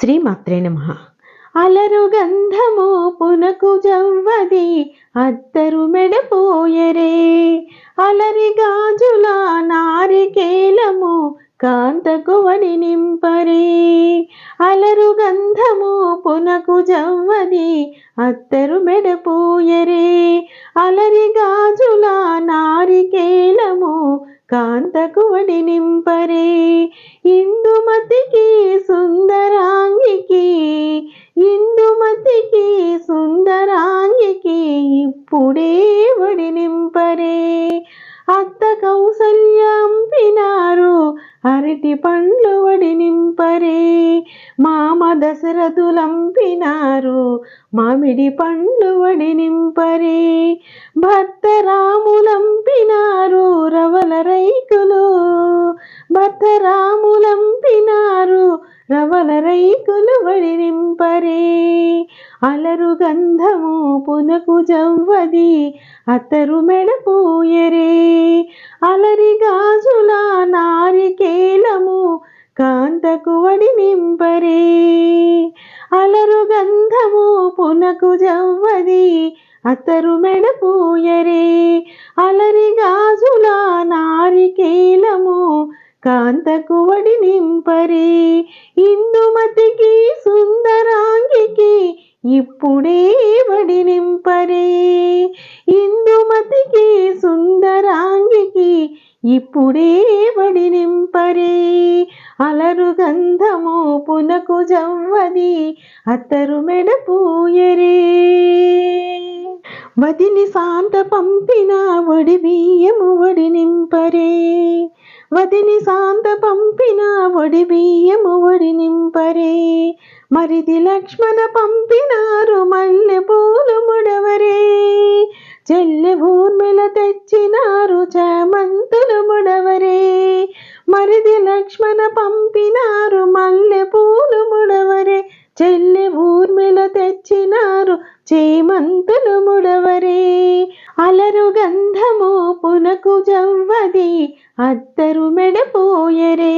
శ్రీమాత్రే నమ. అలరు గంధము పునకు జవ్వది అత్తరు మెడపోయరే అలరి గాజుల నారికేలము కాంతకు వడి నింపరే. అలరు గంధము పునకు జవ్వది అత్తరు మెడపోయరే అలరి గాజుల నారికేలము కాంతకు వడి నింపరే. ఇందుమతికి మామ దశరథులంపినారు మామిడి పండ్లు వడి నింపరే. భర్త రాములంపినారు రవల రైకులు. భర్త రాములంపినారు రవల రైకులు వడి నింపరే. అలరు గంధము పునకు జవ్వది అతరు మెడపోయరే అలరి గాజుల నారికేలము కాంతకు వడి అలరు గంధము పునకు జవ్వది అతరు మెడపోయరే అలరి గాజుల నారికేలము కాంతకు వడి నింపరే. ఇందుమతికి సుందరాంగికి ఇప్పుడే వడి నింపరే. ఇందుమతికి సుందరాంగికి ఇప్పుడే వడి నింపరే. అలరు గంధము పునకు జవ్వది అత్తరు మెడపూయరే వదిని శాంత పంపిన వడి బియ్యము వడి నింపరే. వదిని శాంత పంపిన వడి బియ్యము వడి నింపరే. మరిది లక్ష్మణ పంపినారు మల్లె పూలు ముడవరే. చెల్లె ఊర్మిల తెచ్చినారు చామంతులు మరిది లక్ష్మణ పంపినారు మల్లె పూలు ముడవరే. చెల్లె ఊర్మిళ తెచ్చినారు చేమంతులు ముడవరే. అలరు గంధము పునకు జవ్వది అద్దరు మెడపోయరే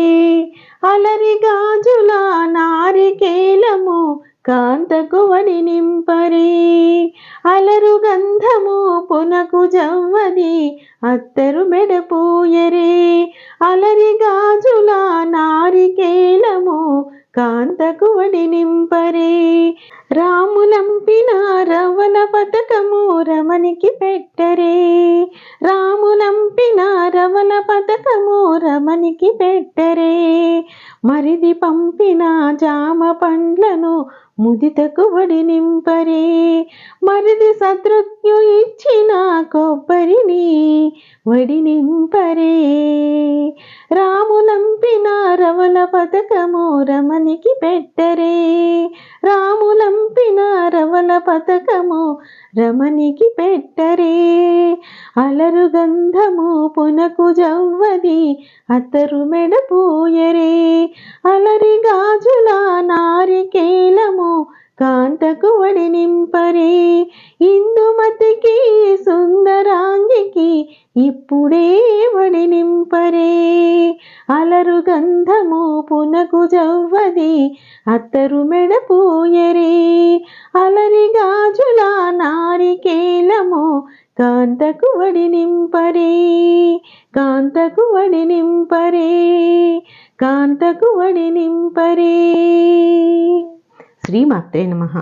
అలరి గాజుల నారికేలము కాంతకు వడి నింపరే. అలరు గంధము పునకు జవ్వది అత్తరు మెడపోయరే అలరి గాజుల నారికేలము కాంతకు వడి నింపరే. రాములంపిన రవల పథకము రమణికి పెట్టరే. రాములంపిన రవల పథకము రమణికి పెట్టరే. మరిది పంపిన జామ పండ్లను ముదితకు వడి నింపరే. మరిది శత్రుఘ్ను ఇచ్చిన కొబ్బరిని వడినింపరే రాములంపిన రవల పథకము రమణికి పెట్టరే. రాములంపిన రవల పథకము రమణికి పెట్టరే. అలరు గంధము పునకు జవ్వది అతరు మెడపోయరే అలరి గాజుల నారికేలము కాంతకు వడి నింపరే. ఇందుమతికి సుందరాంగికి ఇప్పుడే వడి నింపరే. అలరు గంధము పునకు జవ్వది అత్తరు మెడపోయరే అలరి గాజుల నారికేలము కాంతకు వడి నింపరే. కాంతకు వడి నింపరే. కాంతకు వడి నింపరే. శ్రీమాత్రే నమః